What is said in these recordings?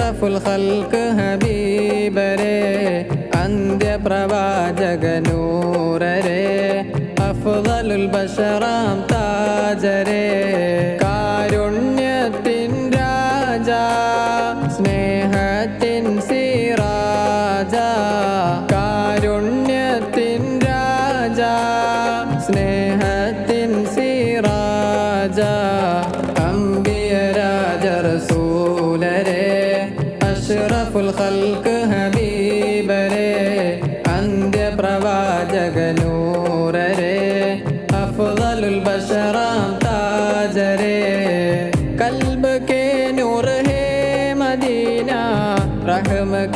അഷ്റഫുൽ ഹൽക്ക് ഹബീബരെ അന്ത്യപ്രവാചകനൂരരെ അഫ്ദലുൽ ബഷറാം താജരെ കാരുണ്യത്തിൻ രാജ സ്നേഹത്തിൻ സിരാജ കാരുണ്യത്തിൻ രാജ സ്നേഹത്തിൻ സിരാജ അമ്പിയ രാജ റസൂ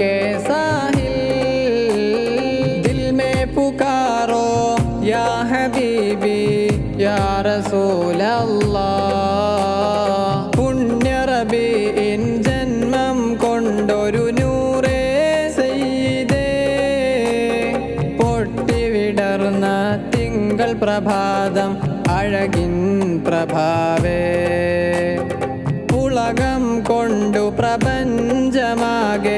के साहिल दिल में पुकारो या हबीबी या रसूल अल्लाह പുണ്യ റബീൻ ജന്മം കൊണ്ടൊരു നൂറേ സെയ്തേ പൊട്ടിവിടർന്ന തിങ്കൾ പ്രഭാതം അഴകിൻ പ്രഭാവേ ഉലകം കൊണ്ടു പ്രപഞ്ചമാകെ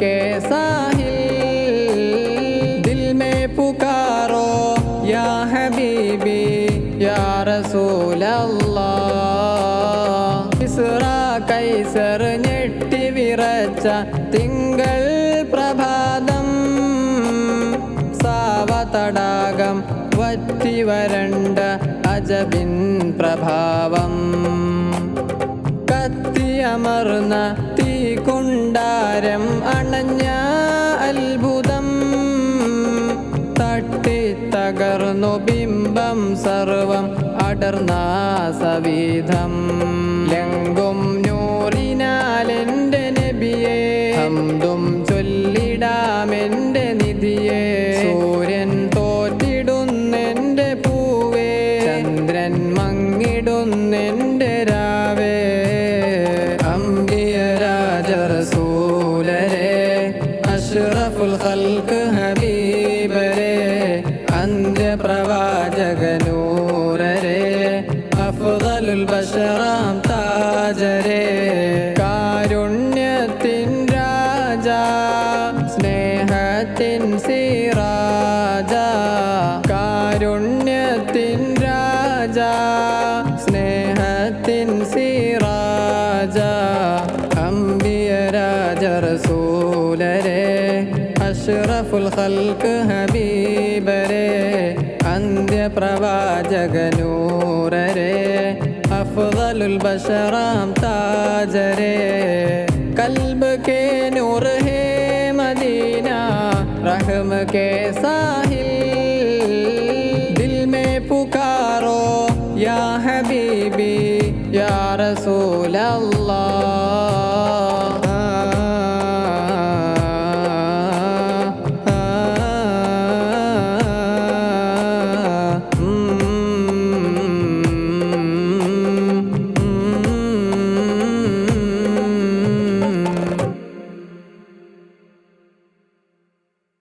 के साहिल दिल में पुकारो या हबीबी या रसूल अल्लाह ഇസ്ര കൈസർ ഞെട്ടി വിറച്ച തിങ്കൾ പ്രഭാതം സാവതടാകം വറ്റി വരണ്ട അജബിൻ പ്രഭാവം കത്തിയമർന്ന തീകുണ്ടാരം അണഞ്ഞ അത്ഭുതം. തട്ടി തകർന്നു ബിംബം സർവം അടർന്ന സവിധം. ലങ്കും നൂറിനാലെന്റെ നബിയെ. ഹംദും ചൊല്ലിടാമെന്റെ നിധിയെ. സൂര്യൻ രാജ സ്നേഹത്തിൻ സിറാജ അമ്പിയ രാജ റസൂലരെ അഷ്റഫുൽ ഹൽക്ക് ഹബീബരെ അന്ത്യപ്രവാചകനൂരരെ അഫ്ദലുൽ ബഷറാം താജരെ കൽബ് കെ നൂർ ഹേ മദീന റഹ്മ കെ സാഹ رسول الله